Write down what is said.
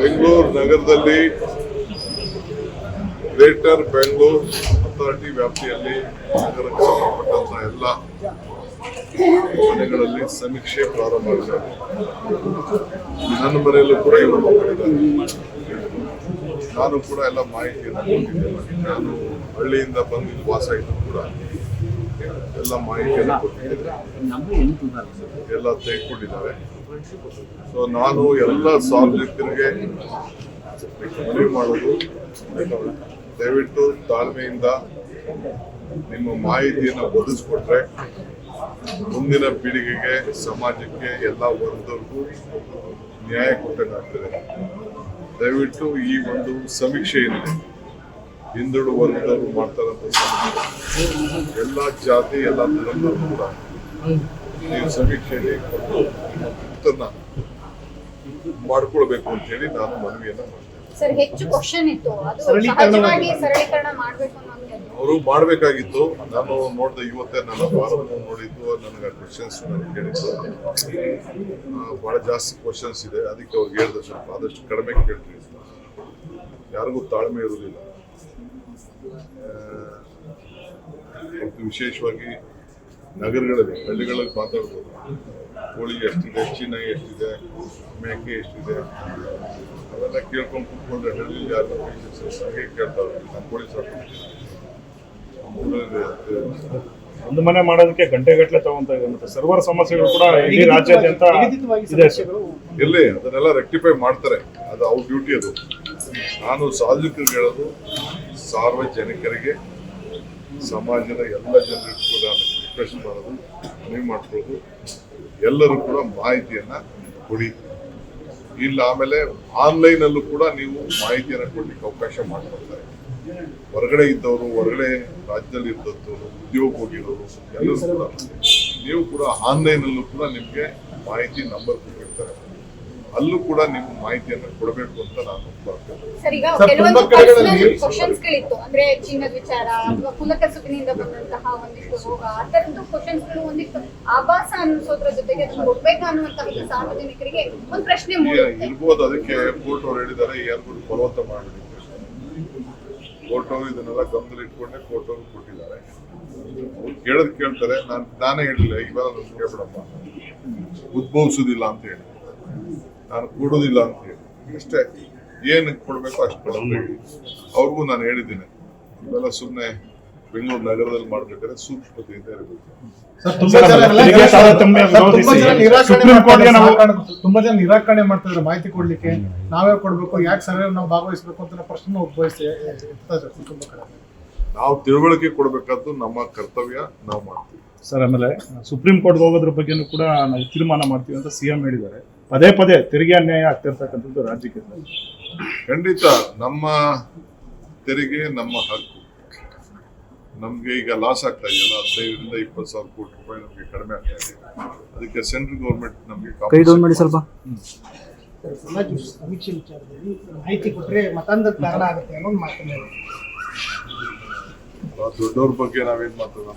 ಬೆಂಗಳೂರು ನಗರದಲ್ಲಿ greater Bengaluru authority ವ್ಯಾಪ್ತಿಯಲ್ಲಿ ನಗರಕ್ಕೆ ಸಂಬಂಧಪಟ್ಟಂತ ಎಲ್ಲ ಮನೆಗಳಲ್ಲಿ ಸಮೀಕ್ಷೆ ಪ್ರಾರಂಭ ಆಗಿದೆ ನನ್ನ ಮನೆಯಲ್ಲೂ ಕೂಡ ಇವರು ನಾನು ಕೂಡ ಎಲ್ಲ ಮಾಹಿತಿಯನ್ನು ಕೊಟ್ಟಿದ್ದೇನೆ. ನಾನು ಹಳ್ಳಿಯಿಂದ ಬಂದು ವಾಸ ಇದ್ದು ಕೂಡ ಎಲ್ಲ ಮಾಹಿತಿಯನ್ನು ಕೊಟ್ಟಿದ್ದೇನೆ. ಎಲ್ಲ ತೆಗೆದುಕೊಂಡಿದ್ದಾರೆ. ಸೊ ನಾನು ಎಲ್ಲ ಸಾರ್ವಜನಿಕರಿಗೆ ಮನವಿ ಮಾಡೋದು, ದಯವಿಟ್ಟು ತಾಳ್ಮೆಯಿಂದ ನಿಮ್ಮ ಮಾಹಿತಿಯನ್ನು ಒದಗಿಸ್ಕೊಟ್ರೆ ಮುಂದಿನ ಪೀಳಿಗೆಗೆ, ಸಮಾಜಕ್ಕೆ ಎಲ್ಲ ವರ್ಗದವ್ರಿಗೂ ನ್ಯಾಯ ಕೊಟ್ಟಂಗಾಗ್ತದೆ ದಯವಿಟ್ಟು ಈ ಒಂದು ಸಮೀಕ್ಷೆ ಏನಿದೆ ಮಾಡ್ತಾರಂತ ಎಲ್ಲ ಜಾತಿ, ಎಲ್ಲ ಧರ್ಮದವರು ಕೂಡ. ಸಮೀಕ್ಷೆಯಲ್ಲಿ ಕೊಟ್ಟು ಉತ್ತರನ ಮಾಡ್ಕೊಳ್ಬೇಕು ಅಂತ ಹೇಳಿ ನಾನು ಮನವಿಯನ್ನ ಮಾಡ್ತೇನೆ. ಸರ್ ಹೆಚ್ಚು ಕ್ವಶನ್ ಇತ್ತು. ಅದು ಸರಳೀಕರಣ ಸಹಜವಾಗಿ ಸರಳೀಕರಣ ಮಾಡ್ಬೇಕು ಅನ್ನೋದು ಅವರು ಮಾಡಬೇಕಾಗಿತ್ತು. ನಾನು ನೋಡಿದೆ ಇವತ್ತೇ ನನ್ನ ಫಾರಂ ನೋಡಿದ್ದು ನನಗೆ ಕ್ವಶನ್ಸ್ ಕೇಳಿದ್ದು. ಬಹಳ ಜಾಸ್ತಿ ಕ್ವಶನ್ಸ್ ಇದೆ. ಅದಕ್ಕೆ ಅವ್ರಿಗೆ ಹೇಳಿದೆ ಸ್ವಲ್ಪ ಆದಷ್ಟು ಕಡಿಮೆ ಕೇಳ್ತೀವಿ ಯಾರಿಗೂ ತಾಳ್ಮೆ ಇರುವುದಿಲ್ಲ. ಮತ್ತು ವಿಶೇಷವಾಗಿ ನಗರಗಳಲ್ಲಿ ಹಳ್ಳಿಗಳಲ್ಲಿ ಮಾತಾಡ್ಬೋದು. ಕೋಳಿ ಎಷ್ಟಿದೆ ಚಿನ್ನ ಎಷ್ಟಿದೆ ಮೇಕೆ ಎಷ್ಟಿದೆ ಅವೆಲ್ಲ ಕೇಳ್ಕೊಂಡು ಕುತ್ಕೊಂಡ್ರೆ ಹಳ್ಳಿ ಯಾರು ಹಾಗೆ ಕೇಳ್ತಾರೆ ನಮ್ಮ ಕೋಳಿ ಸಾಕು. ಒಂದು ಮನೆ ಮಾಡೋದಕ್ಕೆ ಗಂಟೆಗಟ್ಟಲೆ ತಗೊಂತ ಇದೆ ಮತ್ತೆ ಸರ್ವರ್ ಸಮಸ್ಯೆಗಳು ಕೂಡ ಇಡೀ ರಾಜ್ಯಾದ್ಯಂತ ಇಲ್ಲಿ ಇದೆ. ಅದನ್ನೆಲ್ಲ ರೆಕ್ಟಿಫೈ ಮಾಡ್ತಾರೆ. ಅದು ಅವ್ರ ಡ್ಯೂಟಿ ಅದು. ನಾನು ಸಾರ್ವಜನಿಕರಿಗೆ ಹೇಳೋದು ಸಾರ್ವಜನಿಕರಿಗೆ ಸಮಾಜದ ಎಲ್ಲ ಜನರಿಗೂ ಕೂಡ ರಿಕ್ವೆಸ್ಟ್ ಮಾಡೋದು ನೀವು ಮಾಡ್ಕೊಳ್ಳೋದು, ಎಲ್ಲರೂ ಕೂಡ ಮಾಹಿತಿಯನ್ನ ಕೊಡಿ. ಇಲ್ಲ ಆಮೇಲೆ ಆನ್ಲೈನ್ ಅಲ್ಲೂ ಕೂಡ ನೀವು ಮಾಹಿತಿಯನ್ನ ಕೊಡ್ಲಿಕ್ಕೆ ಅವಕಾಶ ಮಾಡಿಕೊಡ್ತಾರೆ. ಹೊರಗಡೆ ಇದ್ದವರು, ಹೊರಗಡೆ ರಾಜ್ಯದಲ್ಲಿ ಇದ್ದವರು, ಉದ್ಯೋಗ ಹೋಗಿರೋರು, ಎಲ್ಲರೂ ಕೂಡ ನೀವು ಕೂಡ ಆನ್ಲೈನ್ ಅಲ್ಲೂ ಕೂಡ ನಿಮಗೆ ಮಾಹಿತಿ ನಂಬರ್ ಕೊಟ್ಟಿರ್ತಾರೆ. ಅಲ್ಲೂ ಕೂಡ ನಿಮ್ಮ ಮಾಹಿತಿಯನ್ನು ಕೊಡಬೇಕು ಅಂತ ನಾನು ಸರ್ ಈಗ ಕೆಲವೊಂದು ಕಡೆಗಳಲ್ಲಿ- ಕ್ವಶನ್ಸ್ ಗಳಿತ್ತು ಅಂದ್ರೆ ಚಿನ್ನದ ವಿಚಾರ ಅಥವಾ ಕುಲಕಸುಬಿನಿಂದ ಬಂದಂತಹ ಒಂದಿಷ್ಟು ರೋಗ ಆ ತರದ್ದು ಕ್ವಶನ್ಸ್ಗಳು ಒಂದಿಷ್ಟು ಆಭಾಸ ಅನ್ನಿಸೋದ್ರ ಜೊತೆಗೆ ಅದನ್ನ ಕೊಡ್ಬೇಕಾ ಅನ್ನುವಂತಹ ಸಾರ್ವಜನಿಕರಿಗೆ ಒಂದು ಪ್ರಶ್ನೆ ಇರ್ಬೋದು ಅದಕ್ಕೆ ಕೋರ್ಟ್ ಅವ್ರು ಹೇಳಿದ್ದಾರೆ ಯಾರಿಗೂ ಬಲವಂತ ಮಾಡಿ ಕೋರ್ಟ್ ಅವರು ಇದನ್ನೆಲ್ಲ ಗಮನದಲ್ಲಿ ಇಟ್ಕೊಂಡೆ ಕೋರ್ಟ್ ಅವರು ಕೊಟ್ಟಿದ್ದಾರೆ. ಕೇಳದ್ ಕೇಳೋದ್ ಕೇಳ್ತಾರೆ. ನಾನು ನಾನೇ ಹೇಳಿಲ್ಲ ಈಗ ನಾನು ಕೇಳ್ಬಿಡಪ್ಪ. ಉದ್ಭವಿಸುದಿಲ್ಲ ಅಂತ ಹೇಳಿ. ನಾನು ಕೊಡೋದಿಲ್ಲ ಅಂತ ಹೇಳಿ. ಅಷ್ಟೇ ಏನು ಕೊಡ್ಬೇಕು ಅಷ್ಟು ಕೊಡಬೇಕು ಅವ್ರಿಗೂ ನಾನು ಹೇಳಿದ್ದೀನಿ. ಇವೆಲ್ಲ ಸುಮ್ಮನೆ ಬೆಂಗಳೂರು ನಗರದಲ್ಲಿ ಮಾಡ್ಬೇಕಾದ್ರೆ ಸೂಕ್ಷ್ಮತೆಯಿಂದ ಇರಬೇಕು. ಸರ್, ತುಂಬಾ ಜನ ನಿರಾಕರಣೆ ಸುಪ್ರೀಂ ಕೋರ್ಟ್ಗೆ ನಾವು ಮಾಡ್ತಾರೆ. ತುಂಬಾ ಜನ ನಿರಾಕರಣೆ ಮಾಡ್ತಿದ್ರು ಮಾಹಿತಿ ಕೊಡ್ಲಿಕ್ಕೆ ನಾವೇ ಕೊಡ್ಬೇಕು. ಯಾಕೆ ಸರ್ವೆ ನಾವು ಭಾಗವಹಿಸಬೇಕು ಅಂತ ಪ್ರಶ್ನೆ ಉದ್ಭವಿಸಿ ನಾವು ತಿಳುವಳಿಕೆ ಕೊಡಬೇಕಾದ್ದು ನಮ್ಮ ಕರ್ತವ್ಯ ನಾವು ಮಾಡ್ತೀವಿ. ಸರ್ ಆಮೇಲೆ ಸುಪ್ರೀಂ ಕೋರ್ಟ್ಗೆ ಹೋಗೋದ್ರ ಬಗ್ಗೆನೂ ಕೂಡ ನಾವು ತೀರ್ಮಾನ ಮಾಡ್ತೀವಿ ಅಂತ ಸಿಎಂ ಹೇಳಿದ್ದಾರೆ. ಪದೇ ಪದೇ ತೆರಿಗೆ ಅನ್ಯಾಯ ಆಗ್ತಿರ್ತಕ್ಕಂಥದ್ದು ರಾಜ್ಯಕ್ಕೆ ಖಂಡಿತ ನಮ್ಮ ತೆರಿಗೆ ನಮ್ಮ ಹಕ್ಕು. ನಮ್ಗೆ ಈಗ ಲಾಸ್ ಆಗ್ತಾ ಇದೆಯಲ್ಲ ಹದಿನೈದರಿಂದ ಇಪ್ಪತ್ತು ಸಾವಿರ ಕೋಟಿ ರೂಪಾಯಿ ನಮಗೆ ಕಡಿಮೆ ಆಗ್ತಾ ಇದೆ. ಅದಕ್ಕೆ ಸೆಂಟ್ರಲ್ ಗೌರ್ಮೆಂಟ್ ನಮಗೆ ಕೈ ಮಾಡಿ ಸ್ವಲ್ಪ. ಸಮೀಕ್ಷೆ ವಿಚಾರದಲ್ಲಿ ಮಾಹಿತಿ ಕೊಟ್ಟರೆ ಮತಾಂಧದ ಕಾರಣ ಆಗುತ್ತೆ ಅನ್ನೋ ಒಂದು. ದೊಡ್ಡವ್ರ ಬಗ್ಗೆ ನಾವೇನು ಮಾತಾಡೋಣ